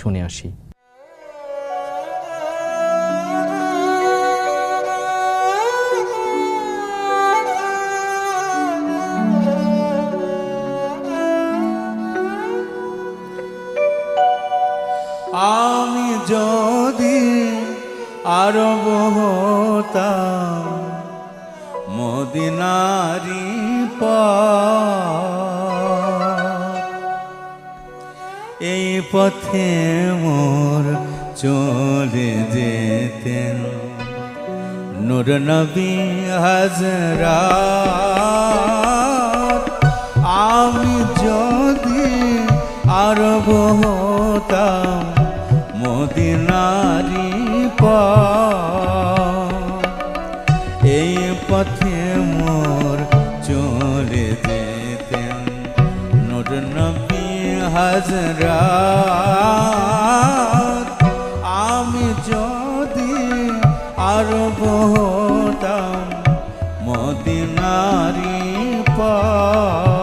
শুনে আসি। আমি যদি আরব হতাম মদিনারি পথ পথে মোর চলে যেতেন। নূর নবী হাজরা আমি যদি আরব হতাম মদিনারি এই পথে মোর চলে যেতেন নবী হাজরা আমি যদি আরব হতাম মদিনারি পথ।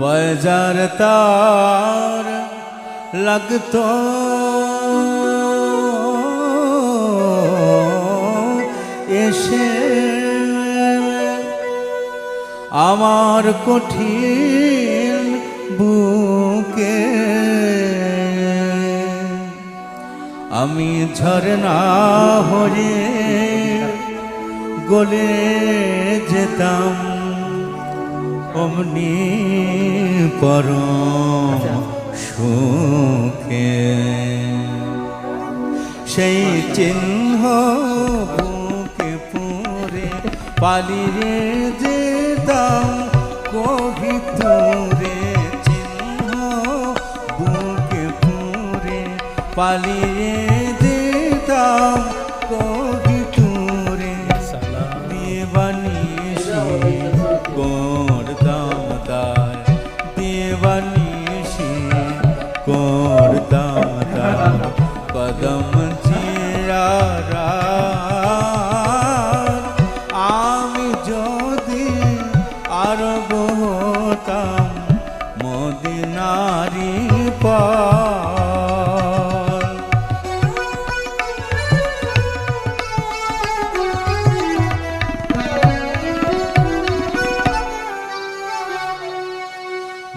বাজার তার লাগতো এসে আমার কঠিন বুকে। আমি ঝরনা হয়ে গলে যেতাম অমনি পরম সুখে। সেই চিহ্ন পালিয়ে যেতাম কবিতুরে চিহ্ন বুকে পুরে পালিয়ে আরব হতাম মদিনারি পর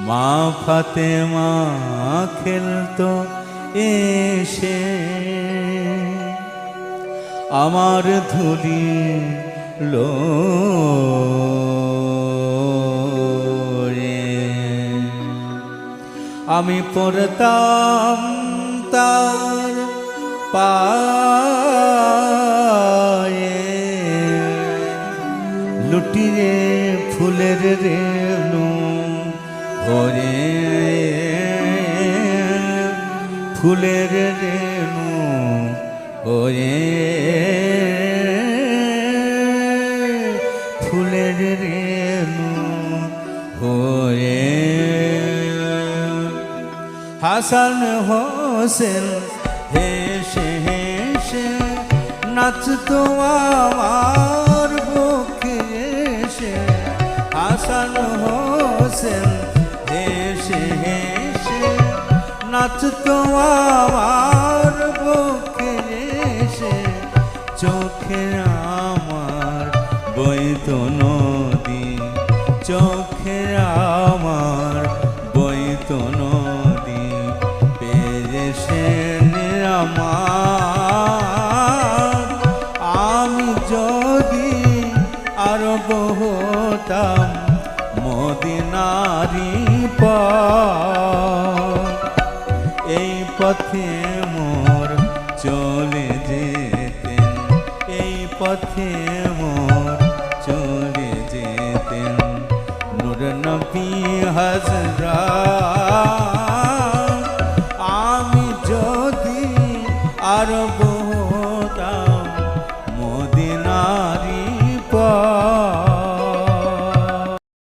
মা ফাতেমা খেলতো এসে। আমার ধুলি লো আমি পড়তাম তার পায়ে। লুটিয়ে ফুলের রেণু ভরে। ফুলের রেণু ওরে হাসান হোসেন, হেসে হেসে নাচতো আমার বুকে এসে। হাসান হোসেন, হেসে হেসে নাচতো আমার বুকে এসে। চোখে আমার বইতো নদী, চোখে আমার বহতাম মদিনারি এই পথে মোর চলে যেতেন, এই পথে মোর চলে যেতেন নুর নবী হাজরা। আমি যদি আরব